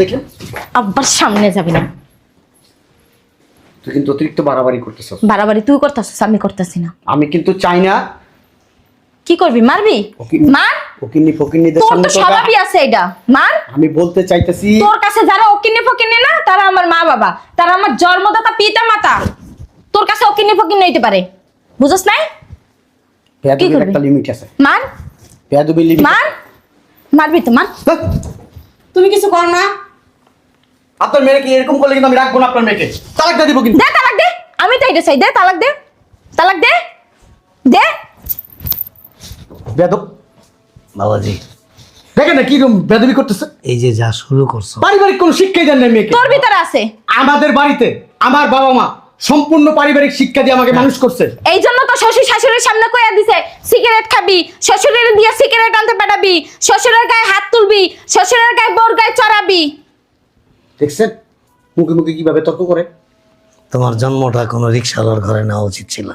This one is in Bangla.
দেখলেন আব্বার সামনে যাবি না। তুই কিন্তু অতিরিক্ত বাড়াবাড়ি করতেছস। বাড়াবাড়ি তুই করতেছিস আমি করতেছি না। আমি কিন্তু চাই না। কি করবি মারবি? মার? ফকিন্নি ফকিন্নিদের তোর সামনে তো তোর স্বভাবই আছে এটা। মার? আমি বলতে চাইতেছি তোর কাছে যারা অকিনে ফকিনে না তারা আমার মা বাবা। তারা আমার জন্মদাতা পিতা মাতা। তোর কাছে অকিনে ফকিনে হইতে পারে। বুঝছ নাই? একটা লিমিট আছে। মার? বেয়াদবির লিমিট মার? মারবি তো মার। তুমি কিছু কর না। আপনার মেয়েকে এরকম করলে কিন্তু আমি রাখব না আপনার মেয়েকে। তালাক দিয়ে দিব কিন্তু। দে তালাক দে। আমি তো এটা চাই। দে তালাক দে। তালাক দে। দে। বেয়াদব। বাবাজি। দেখেন না কীরকম বেয়াদবি করতেছে। এই যে যা শুরু করছ। পারিবারিক কোনো শিক্ষাই দেন না মেয়েকে। তোর ভিতরে আছে। আমাদের বাড়িতে আমার বাবা মা সম্পূর্ণ পারিবারিক শিক্ষা দিয়ে আমাকে মানুষ করছে। এই জন্য তো শ্বশুর শাশুড়ির সামনে কইয়া দিছে সিগারেট খাবি শ্বশুরের দিয়ে সিগারেট আনতে পাঠাবি শ্বশুরের গায়ে হাত তুলবি শ্বশুরের গায়ে বোর গায়ে চড়াবি। দেখছেন? মুখে মুখে কীভাবে তর্ক করে? তোমার জন্মটা কোনো রিক্সাওয়ালার ঘরে নেওয়া উচিত ছিল।